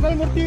मंगलमूर्ती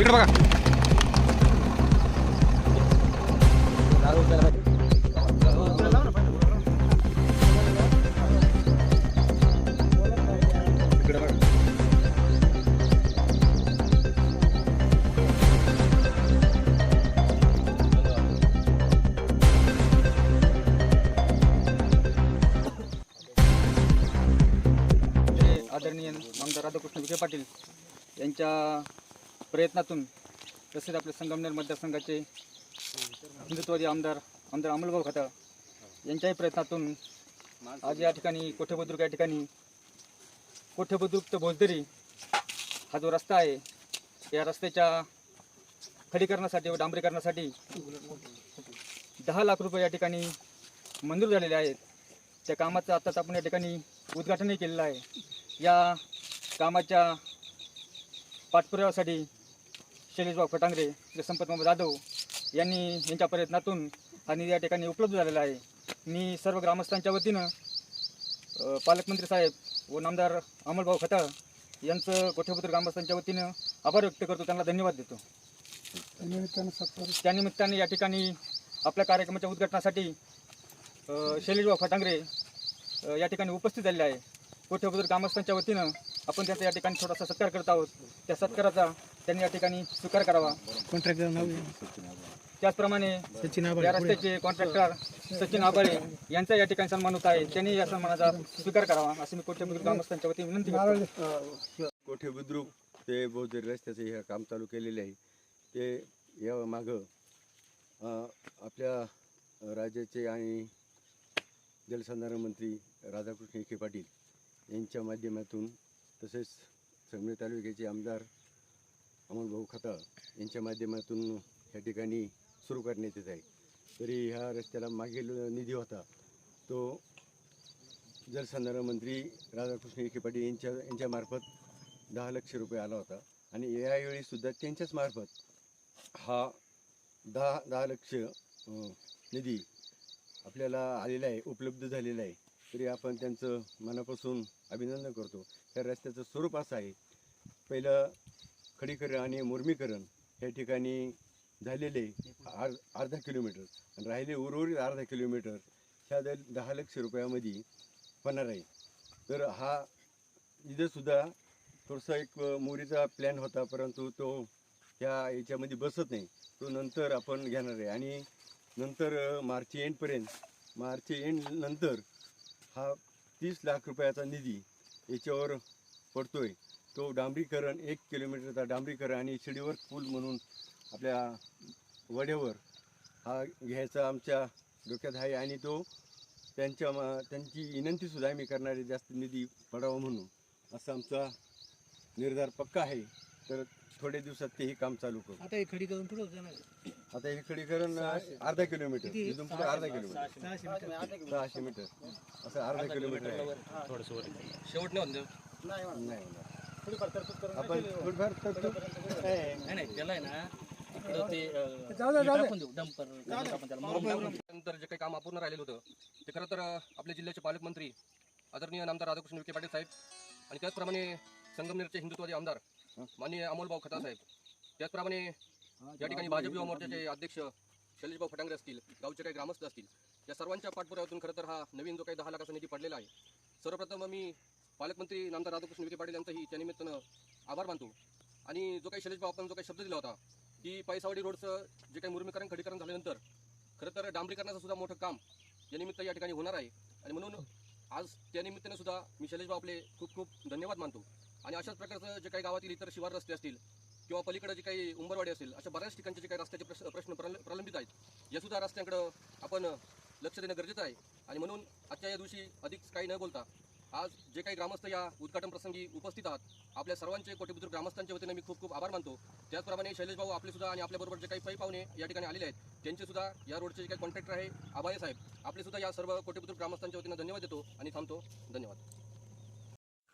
इकडे बघा. इकडे बघा आदरणीय आमदार राधाकृष्ण विखे पाटील यांच्या प्रयत्नातून तसेच आपल्या संगमनेर मतदारसंघाचे हिंदुत्ववादी आमदार आमदार अमोलभाऊ खताळ यांच्याही प्रयत्नातून आज या ठिकाणी कोठेबुद्रुक या ठिकाणी कोठेबुद्रुक ते भोजदरी हा जो रस्ता आहे या रस्त्याच्या खडीकरणासाठी व डांबरीकरणासाठी दहा लाख रुपये या ठिकाणी मंजूर झालेले आहेत. त्या कामाचं आत्ताच आपण या ठिकाणी उद्घाटनही केलेलं आहे. या कामाच्या पाठपुराव्यासाठी शैलेशबाब फटांगरे व संपत मोहम्मद जाधव यांनी यांच्या प्रयत्नातून हा निधी या ठिकाणी उपलब्ध झालेला आहे. मी सर्व ग्रामस्थांच्या वतीनं पालकमंत्री साहेब व नामदार अमलभाऊ खताळ यांचं कोठेपुत्र ग्रामस्थांच्या वतीनं आभार व्यक्त करतो त्यांना धन्यवाद देतो. त्यानिमित्ताने या ठिकाणी आपल्या कार्यक्रमाच्या उद्घाटनासाठी शैलेशबाब फटांगरे या ठिकाणी उपस्थित झालेले आहे. कोठेपुत्र ग्रामस्थांच्या वतीनं आपण त्यांचा या ठिकाणी थोडासा सत्कार करत आहोत. त्या सत्काराचा त्यांनी या ठिकाणी स्वीकार करावा. कॉन्ट्रॅक्टर त्याचप्रमाणे सचिन या रस्त्याचे कॉन्ट्रॅक्टर सचिन आबाळे यांचा या ठिकाणी सन्मान होत आहे. त्यांनी या सन्मानाचा स्वीकार करावा असं मी कोठेबुद्र ग्रामस्थांच्या वतीने विनंती करतो. कोठे बुद्रुक ते बौद्धरी रस्त्याचं हे काम चालू केलेले आहे. ते या मागं आपल्या राज्याचे आणि जलसंधारण मंत्री राधाकृष्ण विखे पाटील यांच्या माध्यमातून तसेच संगमे तालुक्याचे आमदार अमोलभाऊ खताळ यांच्या माध्यमातून या ठिकाणी सुरू करण्यात येत आहे. तरी ह्या रस्त्याला मागील निधी होता. तो जलसंधारण मंत्री राधाकृष्ण विखे पाटील यांच्या यांच्यामार्फत दहा लक्ष रुपये आला होता. आणि यावेळीसुद्धा त्यांच्याच मार्फत हा दहा दहा लक्ष निधी आपल्याला आलेला आहे उपलब्ध झालेला आहे. तरी आपण त्यांचं मनापासून अभिनंदन करतो. या रस्त्याचं स्वरूप असं आहे. पहिलं खडीकरण आणि मुर्मीकरण या ठिकाणी झालेले आर अर्धा किलोमीटर. आणि राहिले उर्वरित अर्धा किलोमीटर. ह्या द दहा लक्ष रुपयामध्ये होणार आहे. तर हा इथंसुद्धा थोडासा एक मोरीचा प्लॅन होता परंतु तो ह्या याच्यामध्ये बसत नाही. तो नंतर आपण घेणार आहे. आणि नंतर मार्च एंडपर्यंत मार्च एंड नंतर हा तीस लाख रुपयाचा निधी याच्यावर पडतो आहे तो डांबरीकरण एक किलोमीटरचा डांबरीकरण आणि शिडीवर पूल म्हणून आपल्या वड्यावर हा घ्यायचा आमच्या डोक्यात आहे आणि तो त्यांच्या मा त्यांची विनंतीसुद्धा आम्ही करणारी जास्त निधी पडावा म्हणून. असा आमचा निर्धार पक्का आहे. तर थोड्या दिवसात तेही काम चालू करू. आता हे खडी करून पुढे जाणार? आता हे खडीकरण अर्धा किलोमीटर. इथून पुढे अर्धा किलोमीटर. सहाशे मीटर. असं अर्धा किलोमीटर आहे. थोडंसं वर शेवट नाही आपण थोडीफार तरतूद. नाही त्याला आहे ना इकडं. नंतर जे काही काम अपूर्ण राहिलेलं होतं ते खरं तर आपल्या जिल्ह्याचे पालकमंत्री आदरणीय नामदार राधाकृष्ण विखे पाटील साहेब आणि त्याचप्रमाणे संगमनेरचे हिंदुत्वादी आमदार माननीय अमोलभाऊ खता साहेब त्याचप्रमाणे या ठिकाणी भाजप युवा मोर्चाचे अध्यक्ष शैलेशभाऊ फटांगरे असतील गावचे काही ग्रामस्थ असतील या सर्वांच्या पाठपुराव्यातून खरं तर हा नवीन जो काही दहा लाखाचा निधी पडलेला आहे सर्वप्रथम मी पालकमंत्री नामदार राधाकृष्ण विखे पाटील यांचाही त्यानिमित्तानं आभार मानतो. आणि जो काही शैलेशभाऊ आपण जो काही शब्द दिला होता की पैसावाडी रोडचं जे काही मुर्मीकरण खडीकरण झाल्यानंतर खरं तर डांबरीकरणाचं सुद्धा मोठं काम या निमित्त या ठिकाणी होणार आहे. आणि म्हणून आज त्या निमित्ताने सुद्धा मी शैलेशभाऊ आपले खूप खूप धन्यवाद मानतो. आणि अशाच प्रकारचं जे काही गावातील इतर शिवार रस्ते असतील किंवा पलीकडे जे काही उंबरवाडी असेल अशा बऱ्याच ठिकाणचे जे काही रस्त्याचे प्रश्न प्रश्न प्रलंबित आहेत. यासुद्धा रस्त्यांकडं आपण लक्ष देणं गरजेचं आहे. आणि म्हणून आजच्या या दिवशी अधिक काही न बोलता आज जे काही ग्रामस्थ या उद्घाटन प्रसंगी उपस्थित आहात आपल्या सर्वांचे कोटीपुत्र ग्रामस्थांच्या वतीने मी खूप खूप आभार मानतो. त्याचप्रमाणे शैलेश भाऊ आपले सुद्धा आणि आपल्याबरोबर जे काही पै पाहुणे या ठिकाणी आलेले आहेत त्यांचे सुद्धा या रोडचे जे काही कॉन्ट्रॅक्टर आहे आबाळे साहेब. आपले सुद्धा या सर्व कोटीपुत्र ग्रामस्थांच्या वतीनं धन्यवाद देतो आणि थांबतो. धन्यवाद.